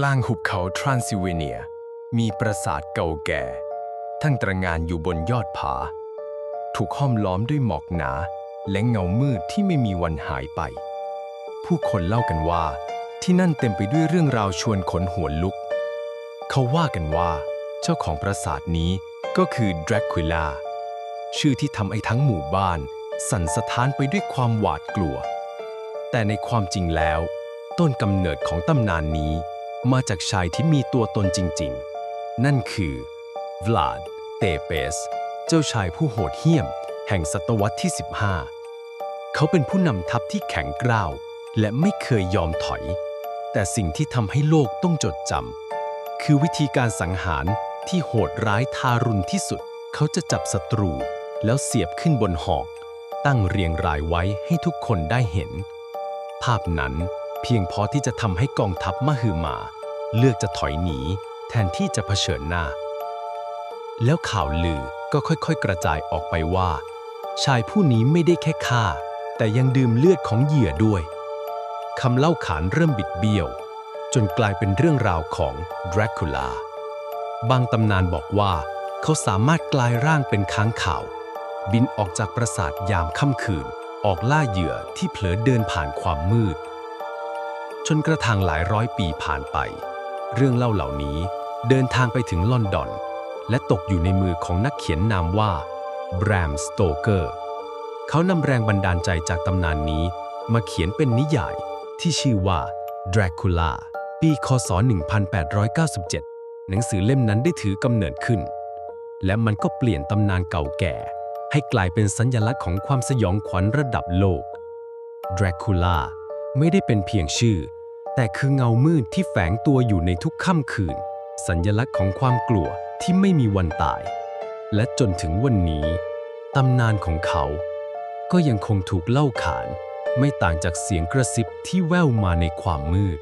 กลางหุบเขาทรานซิลเวเนีย มีปราสาทเก่าแก่ ทั้งตระงานอยู่บนยอดผา ถูกห้อมล้อมด้วยหมอกหนา และเงามืดที่ไม่มีวันหายไป ผู้คนเล่ากันว่า ที่นั่นเต็มไปด้วยเรื่องราวชวนขนหัวลุก เขาว่ากันว่า เจ้าของปราสาทนี้ก็คือดรากูล่าชื่อที่ทำให้ทั้งหมู่บ้าน สั่นสะท้านไปด้วยความหวาดกลัว แต่ในความจริงแล้ว ต้นกำเนิดของตำนานนี้ มาจากชายที่มีตัวตนจริงๆ นั่นคือวลาด เตเปส เจ้าชายผู้โหดเหี้ยม แห่งศตวรรษที่ 15 เขาเป็นผู้นำทัพที่แข็งกร้าว และไม่เคยยอมถอย แต่สิ่งที่ทำให้โลกต้องจดจำคือวิธีการสังหารที่โหดร้ายทารุณที่สุด เขาจะจับศัตรู แล้วเสียบขึ้นบนหอก ตั้งเรียงรายไว้ให้ทุกคนได้เห็น ภาพนั้นเพียงพอที่จะทำให้กองทัพมหึมา เลือกจะถอยหนี แทนที่จะเผชิญหน้า แล้วข่าวลือก็ค่อยๆ กระจายออกไปว่า ชายผู้นี้ไม่ได้แค่ฆ่า แต่ยังดื่มเลือดของเหยื่อด้วยคำเล่าขานเริ่มบิดเบี้ยว จนกลายเป็นเรื่องราวของดรากูล่าบางตำนานบอกว่า เขาสามารถกลายร่างเป็นค้างข่าว บินออกจากปราสาทยามค่ำคืน ออกล่าเหยื่อที่เผลอเดินผ่านความมืด จนกระทั่งหลายร้อยปีผ่านไป เรื่องเล่าเหล่านี้เดินทางไปถึงลอนดอน และตกอยู่ในมือของนักเขียนนามว่าแบรมสโตเกอร์เขานำแรงบันดาลใจจากตำนานนี้ มาเขียนเป็นนิยายที่ชื่อว่า Dracula ปี คศ 1897 หนังสือเล่มนั้นได้ถือกำเนิดขึ้น และมันก็เปลี่ยนตำนานเก่าแก่ ให้กลายเป็นสัญลักษณ์ของความสยองขวัญระดับโลก Dracula ไม่ได้เป็นเพียงชื่อ แต่คือเงามืดที่แฝงตัวอยู่ในทุกค่ำคืน สัญลักษณ์ของความกลัวที่ไม่มีวันตาย และจนถึงวันนี้ ตำนานของเขา ก็ยังคงถูกเล่าขาน ไม่ต่างจากเสียงกระซิบที่แว่วมาในความมืด